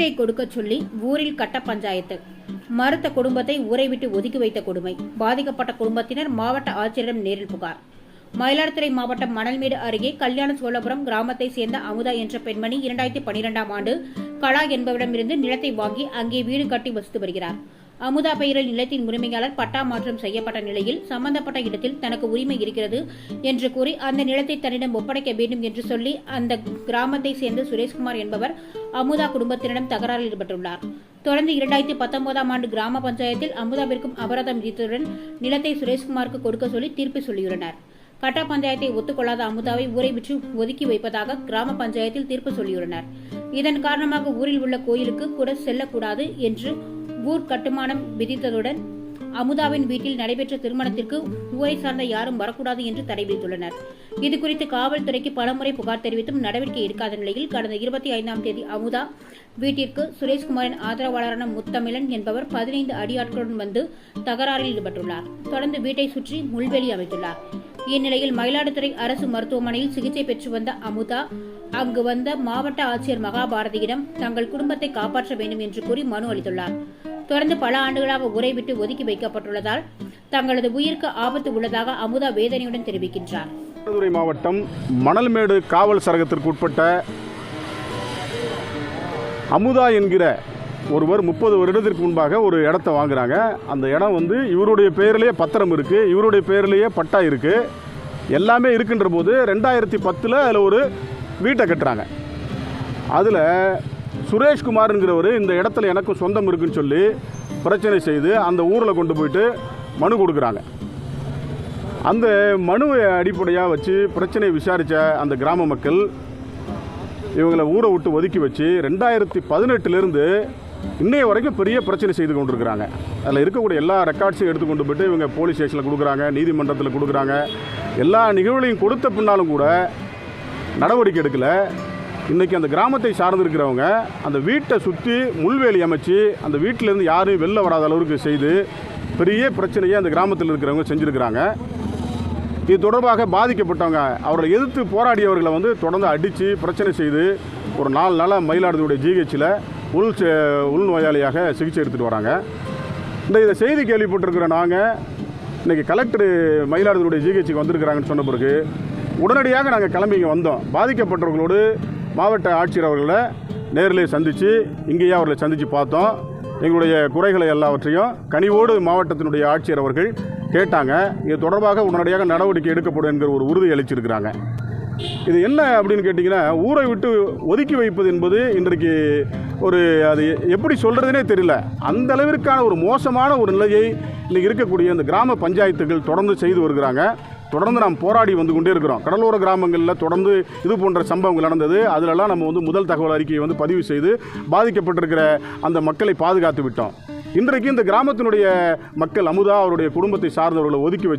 வீட்டை கொடுக்கச் சொல்லி ஊரில் கட்ட பஞ்சாயத்து. மறுத்த குடும்பத்தை ஊரை விட்டு ஒதுக்கி வைத்த கொடுமை. பாதிக்கப்பட்ட குடும்பத்தினர் மாவட்ட ஆட்சியரிடம் நேரில் புகார். மயிலாடுதுறை மாவட்டம் மணல்மேடு அருகே கல்யாண சோழபுரம் கிராமத்தை சேர்ந்த அமுதா என்ற பெண்மணி இரண்டாயிரத்தி பன்னிரெண்டாம் ஆண்டு கலா என்பவரிடமிருந்து நிலத்தை வாங்கி அங்கே வீடு கட்டி வசித்து வருகிறார். அமுதா பெயரில் நிலத்தின் உரிமையாளர் பட்டா மாற்றம் செய்யப்பட்ட நிலையில் சம்பந்தப்பட்ட இடத்தில் தனக்கு உரிமை இருக்கிறது என்று கூறி அந்த நிலத்தை தன்னிடம் ஒப்படைக்க வேண்டும் என்று சொல்லி அந்த கிராமத்தை சேர்ந்த சுரேஷ்குமார் என்பவர் அமுதா குடும்பத்தினரிடம் தகராறில் ஈடுபட்டுள்ளார். தொடர்ந்து இரண்டாயிரத்தி பத்தொன்பதாம் ஆண்டு கிராம பஞ்சாயத்தில் அமுதாவிற்கும் அபராதம் விதித்ததுடன் நிலத்தை சுரேஷ்குமாருக்கு கொடுக்க சொல்லி தீர்ப்பு சொல்லியுள்ளனர். கட்டா பஞ்சாயத்தை ஒத்துக்கொள்ளாத அமுதாவை ஊரை விற்று ஒதுக்கி வைப்பதாக கிராம பஞ்சாயத்தில் தீர்ப்பு சொல்லியுள்ளனர். இதன் காரணமாக ஊரில் உள்ள கோயிலுக்கு கூட செல்லக்கூடாது என்று ஊர் கட்டுமானம் விதித்ததுடன் அமுதாவின் வீட்டில் நடைபெற்ற திருமணத்திற்கு ஊரை சார்ந்த யாரும் வரக்கூடாது என்று தடை விதித்துள்ளனர். இதுகுறித்து காவல்துறைக்கு பலமுறை புகார் தெரிவித்தும் நடவடிக்கை எடுக்காத நிலையில் கடந்த இருபத்தி ஐந்தாம் தேதி அமுதா வீட்டிற்கு சுரேஷ்குமாரின் ஆதரவாளரான முத்தமிழன் என்பவர் பதினைந்து அடியாட்களுடன் வந்து தகராறில் ஈடுபட்டுள்ளார். தொடர்ந்து வீட்டை சுற்றி முள்வெளி அமைத்துள்ளார். இந்நிலையில் மயிலாடுதுறை அரசு மருத்துவமனையில் சிகிச்சை பெற்று வந்த அமுதா அங்கு வந்த மாவட்ட ஆட்சியர் மகாபாரதியிடம் தங்கள் குடும்பத்தை காப்பாற்ற வேண்டும் என்று கூறி மனு அளித்துள்ளார். தொடர்ந்து பல ஆண்டுகளாக ஊரை விட்டு ஒதுக்கி வைக்கப்பட்டுள்ளதால் தங்களது உயிருக்கு ஆபத்து உள்ளதாக அமுதா வேதனையுடன் தெரிவிக்கின்றார். மயிலாடுதுறை மாவட்டம் மணல்மேடு காவல் சரகத்திற்கு உட்பட்ட அமுதா என்கிற ஒருவர் முப்பது வருடத்திற்கு முன்பாக ஒரு இடத்த வாங்குறாங்க. அந்த இடம் வந்து இவருடைய பெயரிலேயே பத்திரம் இருக்குது இவருடைய பெயரிலேயே பட்டா இருக்குது எல்லாமே இருக்குன்ற போது ரெண்டாயிரத்தி பத்தில் அதில் ஒரு வீட்டை கட்டுறாங்க. அதில் சுரேஷ்குமார்ங்கிறவர் இந்த இடத்துல எனக்கும் சொந்தம் இருக்குன்னு சொல்லி பிரச்சனை செய்து அந்த ஊரில் கொண்டு போயிட்டு மனு கொடுக்குறாங்க. அந்த மனுவை அடிப்படையாக வச்சு பிரச்சனையை விசாரித்த அந்த கிராம மக்கள் இவங்களை ஊரை விட்டு ஒதுக்கி வச்சு ரெண்டாயிரத்தி பதினெட்டுலேருந்து இன்னைய வரைக்கும் பெரிய பிரச்சனை செய்து கொண்டிருக்கிறாங்க. அதில் இருக்கக்கூடிய எல்லா ரெக்கார்ட்ஸையும் எடுத்து கொண்டு இவங்க போலீஸ் ஸ்டேஷனில் கொடுக்குறாங்க நீதிமன்றத்தில் கொடுக்குறாங்க. எல்லா நிகழ்வுகளையும் கொடுத்த பின்னாலும் கூட நடவடிக்கை எடுக்கலை. இன்றைக்கி அந்த கிராமத்தை சார்ந்திருக்கிறவங்க அந்த வீட்டை சுற்றி முள்வேலி அமைச்சு அந்த வீட்டிலேருந்து யாரும் வெளில வராத அளவுக்கு செய்து பெரிய பிரச்சனையை அந்த கிராமத்தில் இருக்கிறவங்க செஞ்சுருக்கிறாங்க. இது தொடர்பாக பாதிக்கப்பட்டவங்க அவர்களை எதிர்த்து போராடியவர்களை வந்து தொடர்ந்து அடித்து பிரச்சனை செய்து ஒரு நாலு நாளாக மயிலாடுதுறை ஜிஹெச்சில் உள் சே- உள்நோயாளியாக சிகிச்சை எடுத்துகிட்டு வராங்க. இந்த இதை செய்தி கேள்விப்பட்டிருக்கிற நாங்கள் இன்றைக்கி கலெக்டர் மயிலாடுதுறை ஜிஹெச்சுக்கு வந்திருக்கிறாங்கன்னு சொன்ன பிறகு உடனடியாக நாங்கள் கிளம்பி இங்கே வந்தோம். பாதிக்கப்பட்டவர்களோடு மாவட்ட ஆட்சியர் அவர்களை நேரிலே சந்தித்து இங்கேயே அவர்களை சந்தித்து பார்த்தோம். எங்களுடைய குறைகளை எல்லாவற்றையும் கனிவோடு மாவட்டத்தினுடைய ஆட்சியர் அவர்கள் கேட்டாங்க. இது தொடர்பாக உடனடியாக நடவடிக்கை எடுக்கப்படும் என்கிற ஒரு உறுதி அளிச்சிருக்கிறாங்க. இது என்ன அப்படின்னு கேட்டிங்கன்னா ஊரை விட்டு ஒதுக்கி வைப்பது என்பது இன்றைக்கு ஒரு அது எப்படி சொல்கிறதுனே தெரியல. அந்த அளவிற்கான ஒரு மோசமான ஒரு நிலையை இன்றைக்கி இருக்கக்கூடிய இந்த கிராம பஞ்சாயத்துகள் தொடர்ந்து செய்து வருகிறாங்க. தொடர்ந்து நாம் போராடி வந்து கொண்டே இருக்கிறோம். கடலோர கிராமங்களில் தொடர்ந்து இது போன்ற சம்பவங்கள் நடந்தது. அதிலெல்லாம் நம்ம வந்து முதல் தகவல் அறிக்கையை வந்து பதிவு செய்து பாதிக்கப்பட்டிருக்கிற அந்த மக்களை பாதுகாத்து விட்டோம். இன்றைக்கு இந்த கிராமத்தினுடைய மக்கள் அமுதா அவருடைய குடும்பத்தை சார்ந்தவர்களை ஒதுக்கி வச்சு